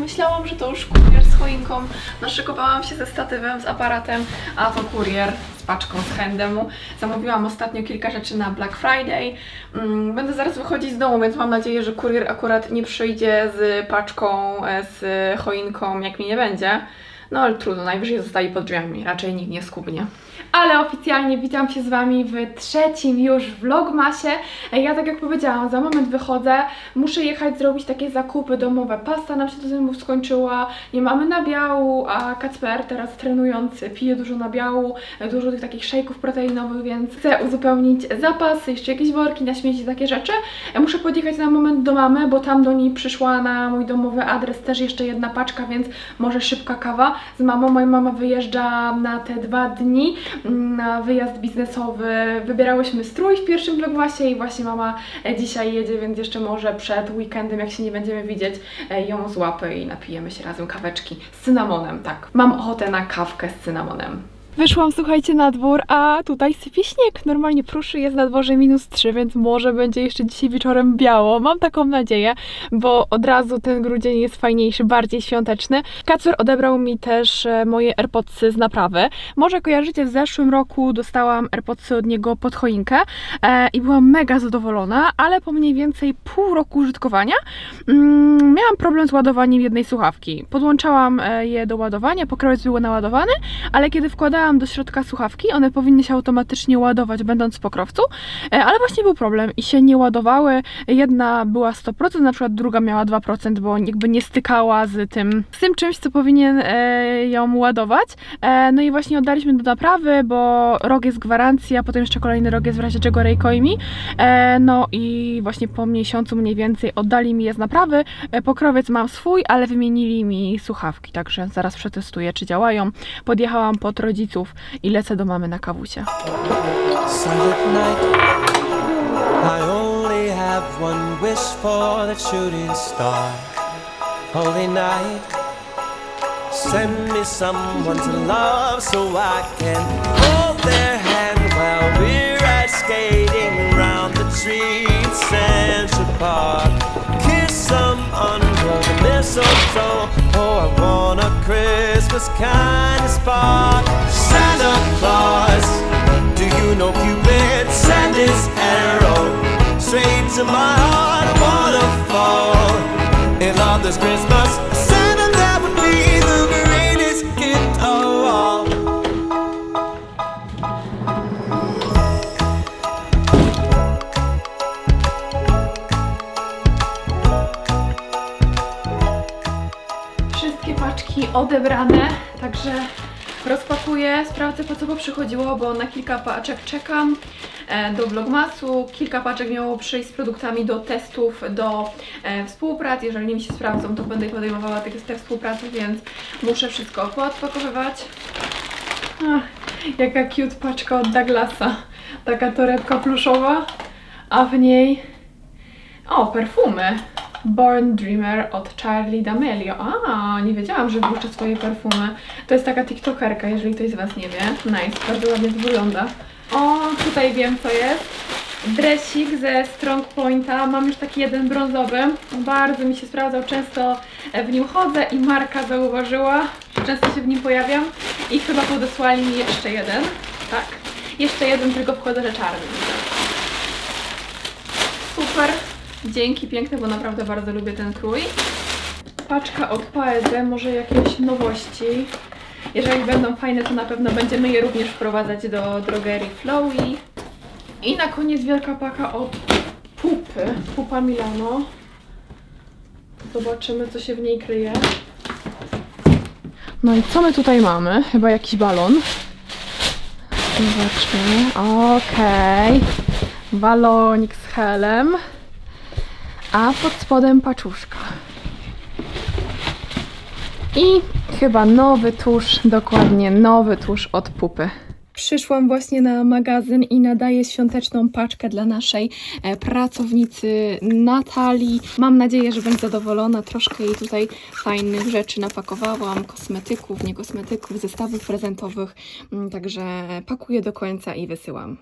Myślałam, że to już kurier z choinką. Naszykowałam się ze statywem, z aparatem, a to kurier z paczką z handemu. Zamówiłam ostatnio kilka rzeczy na Black Friday. Mm, Będę zaraz wychodzić z domu, więc mam nadzieję, że kurier akurat nie przyjdzie z paczką, e, z choinką, jak mi nie będzie. No ale trudno, najwyżej zostali pod drzwiami, raczej nikt nie skubnie. Ale oficjalnie witam się z Wami w trzecim już vlogmasie. Ja tak jak powiedziałam, za moment wychodzę, muszę jechać zrobić takie zakupy domowe. Pasta nam się do zębów skończyła, nie mamy nabiału, a Kacper teraz trenujący pije dużo nabiału, dużo tych takich szejków proteinowych, więc chcę uzupełnić zapas, jeszcze jakieś worki na śmieci, takie rzeczy. Muszę podjechać na moment do mamy, bo tam do niej przyszła na mój domowy adres też jeszcze jedna paczka, więc może szybka kawa z mamą. Moja mama wyjeżdża na te dwa dni na wyjazd biznesowy. Wybierałyśmy strój w pierwszym vlogmasie i właśnie mama e, dzisiaj jedzie, więc jeszcze może przed weekendem, jak się nie będziemy widzieć, e, ją złapę i napijemy się razem kaweczki z cynamonem. Tak, mam ochotę na kawkę z cynamonem. Wyszłam, słuchajcie, na dwór, a tutaj sypie śnieg. Normalnie pruszy jest na dworze minus 3, więc może będzie jeszcze dzisiaj wieczorem biało. Mam taką nadzieję, bo od razu ten grudzień jest fajniejszy, bardziej świąteczny. Kacper odebrał mi też e, moje AirPodsy z naprawy. Może kojarzycie, w zeszłym roku dostałam AirPodsy od niego pod choinkę e, i byłam mega zadowolona, ale po mniej więcej pół roku użytkowania mm, miałam problem z ładowaniem jednej słuchawki. Podłączałam e, je do ładowania, pokrowiec był naładowany, ale kiedy wkładałam do środka słuchawki, one powinny się automatycznie ładować, będąc w pokrowcu, e, ale właśnie był problem i się nie ładowały. Jedna była 100%, na przykład druga miała 2%, bo jakby nie stykała z tym, z tym czymś, co powinien e, ją ładować. E, no i właśnie oddaliśmy do naprawy, bo rok jest gwarancja, potem jeszcze kolejny rok jest w razie czego Rayco mi. E, no i właśnie po miesiącu mniej więcej oddali mi je z naprawy. Pokrowiec mam swój, ale wymienili mi słuchawki, także zaraz przetestuję, czy działają. Podjechałam pod rodziców i lecę do mamy na kawusie. Send me someone to love so I can hold their hand while we're ice skating round the tree in Central Park. Kiss them under the mistletoe. Oh, I want a Christmas kind of spark. To my heart? This Christmas. Wszystkie paczki odebrane, także rozpakuję, sprawdzę po co poprzychodziło, bo na kilka paczek czekam do vlogmasu. Kilka paczek miało przyjść z produktami do testów, do e, współprac. Jeżeli mi się sprawdzą, to będę podejmowała te, współprace, więc muszę wszystko poodpakowywać. Ach, jaka cute paczka od Douglasa. Taka torebka pluszowa, a w niej o, perfumy. Born Dreamer od Charlie D'Amelio. A, nie wiedziałam, że wypuszcza swoje perfumy. To jest taka tiktokerka, jeżeli ktoś z Was nie wie. Nice, bardzo ładnie to wygląda. O, tutaj wiem co jest. Dresik ze Strong Pointa. Mam już taki jeden brązowy. Bardzo mi się sprawdzał, często w nim chodzę i Marka zauważyła. Często się w nim pojawiam i chyba podesłali mi jeszcze jeden. Tak, jeszcze jeden, tylko w kolorze czarnym. Super. Dzięki piękne, bo naprawdę bardzo lubię ten krój. Paczka od Paedy, może jakieś nowości. Jeżeli będą fajne, to na pewno będziemy je również wprowadzać do drogerii Flowy. I na koniec wielka paka od Pupy, Pupa Milano. Zobaczymy, co się w niej kryje. No i co my tutaj mamy? Chyba jakiś balon. Zobaczmy. Okej. Balonik z helem. A pod spodem paczuszka. I chyba nowy tusz, dokładnie nowy tusz od pupy. Przyszłam właśnie na magazyn i nadaję świąteczną paczkę dla naszej e, pracownicy Natalii. Mam nadzieję, że będzie zadowolona. Troszkę jej tutaj fajnych rzeczy napakowałam, kosmetyków, nie kosmetyków, zestawów prezentowych. Mm, Także pakuję do końca i wysyłam.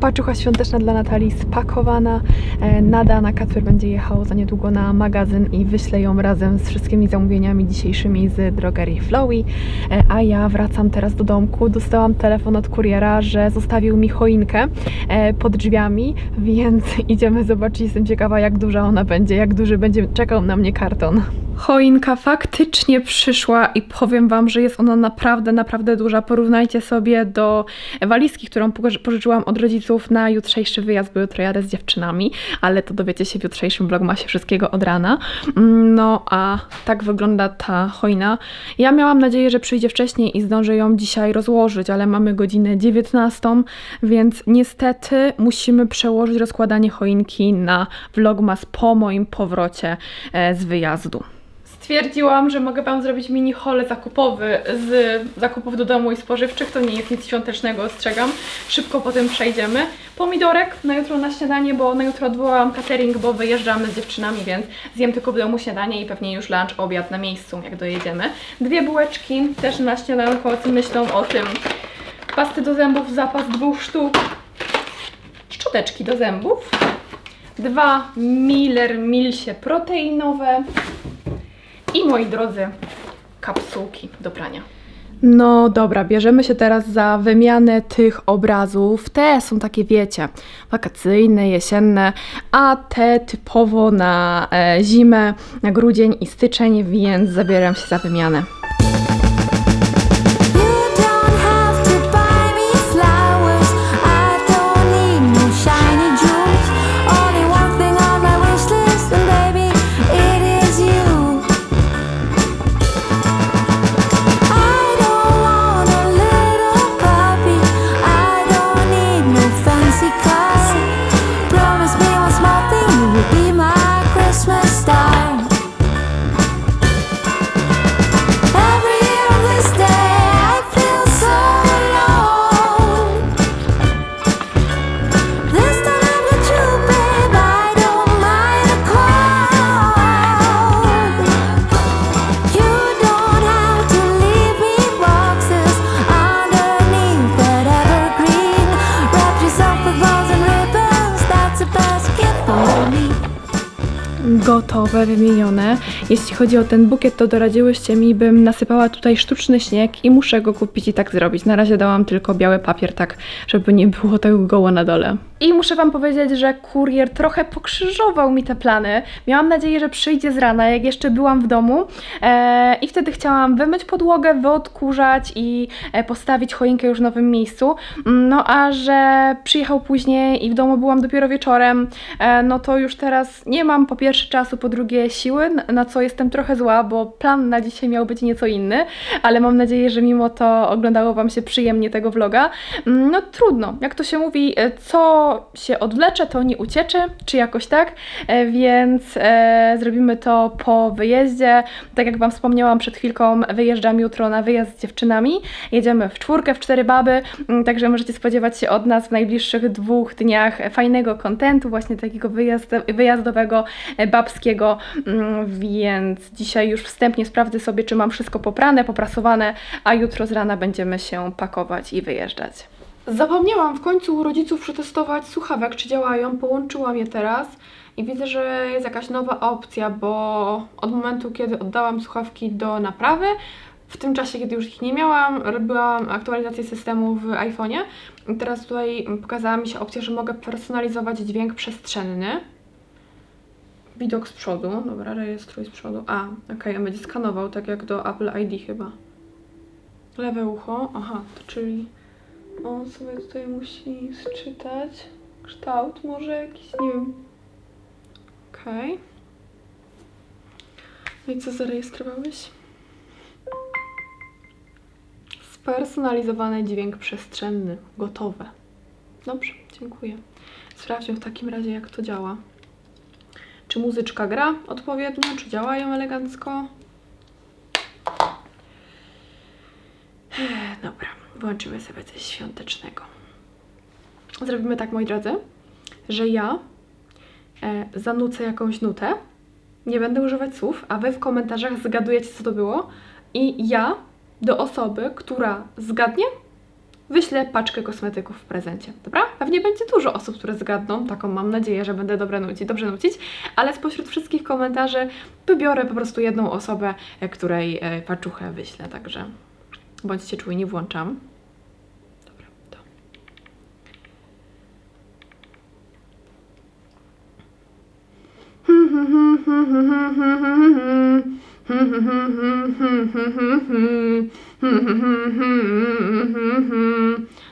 Paczucha świąteczna dla Natalii spakowana. E, Nada na Kacper będzie jechał za niedługo na magazyn i wyślę ją razem z wszystkimi zamówieniami dzisiejszymi z drogerii Flowy. E, A ja wracam teraz do domku. Dostałam telefon od kuriera, że zostawił mi choinkę e, pod drzwiami, więc idziemy zobaczyć. Jestem ciekawa, jak duża ona będzie, jak duży będzie czekał na mnie karton. Choinka faktycznie przyszła i powiem Wam, że jest ona naprawdę, naprawdę duża. Porównajcie sobie do walizki, którą poży- pożyczyłam od rodziców na jutrzejszy wyjazd, bo jutro jadę z dziewczynami, ale to dowiecie się w jutrzejszym vlogmasie wszystkiego od rana. Mm, No a tak wygląda ta choina. Ja miałam nadzieję, że przyjdzie wcześniej i zdążę ją dzisiaj rozłożyć, ale mamy godzinę 19, więc niestety musimy przełożyć rozkładanie choinki na vlogmas po moim powrocie e, z wyjazdu. Stwierdziłam, że mogę Wam zrobić mini haul zakupowy z zakupów do domu i spożywczych. To nie jest nic świątecznego, ostrzegam. Szybko po tym przejdziemy. Pomidorek na jutro na śniadanie, bo na jutro odwołałam catering, bo wyjeżdżamy z dziewczynami, więc zjem tylko w domu śniadanie i pewnie już lunch, obiad na miejscu, jak dojedziemy. Dwie bułeczki też na śniadanko, z myślą o tym. Pasty do zębów, zapas dwóch sztuk. Szczoteczki do zębów. Dwa Miller Milsie proteinowe. I moi drodzy, kapsułki do prania. No dobra, bierzemy się teraz za wymianę tych obrazów. Te są takie, wiecie, wakacyjne, jesienne, a te typowo na e, zimę, na grudzień i styczeń, więc zabieram się za wymianę. Gotowe, wymienione. Jeśli chodzi o ten bukiet, to doradziłyście mi, bym nasypała tutaj sztuczny śnieg i muszę go kupić i tak zrobić. Na razie dałam tylko biały papier, tak żeby nie było tego goło na dole. I muszę Wam powiedzieć, że kurier trochę pokrzyżował mi te plany. Miałam nadzieję, że przyjdzie z rana, jak jeszcze byłam w domu e, i wtedy chciałam wymyć podłogę, wyodkurzać i e, postawić choinkę już w nowym miejscu. Mm, No a że przyjechał później i w domu byłam dopiero wieczorem, e, no to już teraz nie mam po pierwsze czasu, po drugie siły, na- na co jestem trochę zła, bo plan na dzisiaj miał być nieco inny, ale mam nadzieję, że mimo to oglądało Wam się przyjemnie tego vloga. Mm, No trudno, jak to się mówi, e, co się odwlecze, to nie ucieczy, czy jakoś tak, E, więc e, zrobimy to po wyjeździe. Tak jak Wam wspomniałam przed chwilką, wyjeżdżam jutro na wyjazd z dziewczynami. Jedziemy w czwórkę, w cztery baby, mm, także możecie spodziewać się od nas w najbliższych dwóch dniach fajnego kontentu, właśnie takiego wyjazd, wyjazdowego, e, babskiego, mm, więc dzisiaj już wstępnie sprawdzę sobie, czy mam wszystko poprane, poprasowane, a jutro z rana będziemy się pakować i wyjeżdżać. Zapomniałam w końcu u rodziców przetestować słuchawek, czy działają. Połączyłam je teraz i widzę, że jest jakaś nowa opcja, bo od momentu, kiedy oddałam słuchawki do naprawy, w tym czasie, kiedy już ich nie miałam, robiłam aktualizację systemu w iPhone'ie. Teraz tutaj pokazała mi się opcja, że mogę personalizować dźwięk przestrzenny. Widok z przodu, dobra, rejestruj z przodu. A, okej, on będzie skanował, tak jak do Apple ID chyba. Lewe ucho, aha, to czyli on sobie tutaj musi sczytać kształt, może jakiś, nie wiem. Okej. No i co zarejestrowałeś? Spersonalizowany dźwięk przestrzenny. Gotowe. Dobrze, dziękuję. Sprawdźmy w takim razie, jak to działa. Czy muzyczka gra odpowiednio, czy działają elegancko? Dobra, włączymy sobie coś świątecznego. Zrobimy tak, moi drodzy, że ja e, zanucę jakąś nutę, nie będę używać słów, a wy w komentarzach zgadujecie, co to było i ja do osoby, która zgadnie, wyślę paczkę kosmetyków w prezencie, dobra? Pewnie będzie dużo osób, które zgadną, taką mam nadzieję, że będę dobre nucić, dobrze nucić, ale spośród wszystkich komentarzy wybiorę po prostu jedną osobę, e, której e, paczuchę wyślę, także bądźcie czujni, włączam. Dobra, to. Na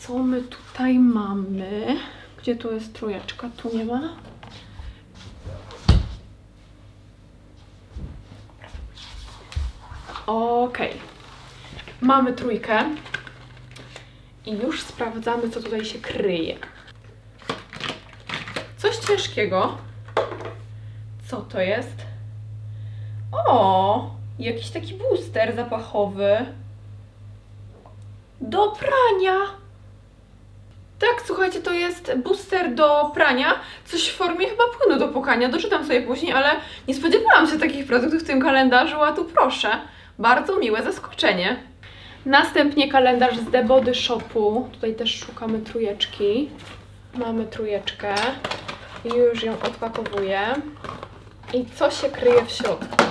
Co my tutaj mamy? Gdzie tu jest trójeczka? Tu nie ma. Okej. Mamy trójkę. I już sprawdzamy, co tutaj się kryje. Coś ciężkiego. Co to jest? O, jakiś taki booster zapachowy. Do prania. Tak, słuchajcie, to jest booster do prania. Coś w formie chyba płynu do płukania. Doczytam sobie później, ale nie spodziewałam się takich produktów w tym kalendarzu, a tu proszę. Bardzo miłe zaskoczenie. Następnie kalendarz z The Body Shopu. Tutaj też szukamy trójeczki. Mamy trójeczkę. Już ją odpakowuję. I co się kryje w środku?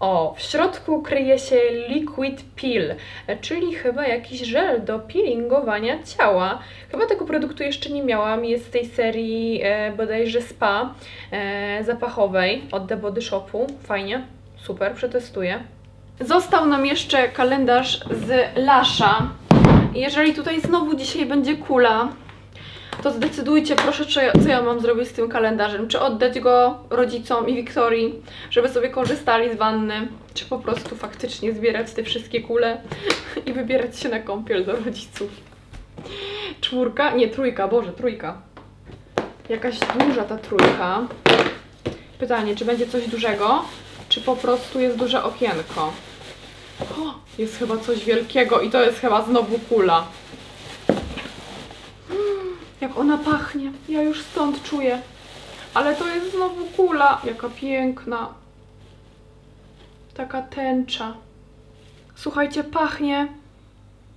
O, w środku kryje się liquid peel, czyli chyba jakiś żel do peelingowania ciała. Chyba tego produktu jeszcze nie miałam. Jest z tej serii e, bodajże spa e, zapachowej od The Body Shopu. Fajnie, super, przetestuję. Został nam jeszcze kalendarz z Lasza. Jeżeli tutaj znowu dzisiaj będzie kula, to zdecydujcie proszę, czy, co ja mam zrobić z tym kalendarzem. Czy oddać go rodzicom i Wiktorii, żeby sobie korzystali z wanny, czy po prostu faktycznie zbierać te wszystkie kule i wybierać się na kąpiel do rodziców. Czwórka? Nie, trójka, Boże, trójka. Jakaś duża ta trójka. Pytanie, czy będzie coś dużego, czy po prostu jest duże okienko. O, jest chyba coś wielkiego i to jest chyba znowu kula. Jak ona pachnie. Ja już stąd czuję. Ale to jest znowu kula. Jaka piękna. Taka tęcza. Słuchajcie, pachnie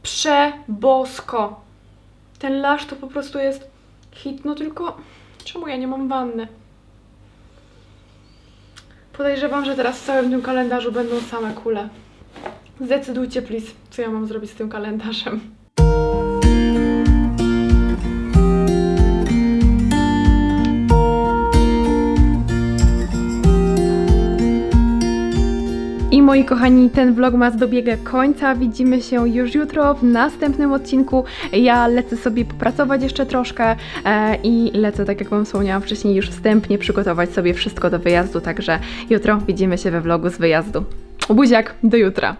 przebosko. Ten lasz to po prostu jest hit, no tylko czemu ja nie mam wanny? Podejrzewam, że teraz w całym tym kalendarzu będą same kule. Zdecydujcie, please, co ja mam zrobić z tym kalendarzem. Moi kochani, ten vlogmas dobiega końca. Widzimy się już jutro w następnym odcinku. Ja lecę sobie popracować jeszcze troszkę e, i lecę, tak jak Wam wspomniałam wcześniej, już wstępnie przygotować sobie wszystko do wyjazdu. Także jutro widzimy się we vlogu z wyjazdu. Buziak, do jutra.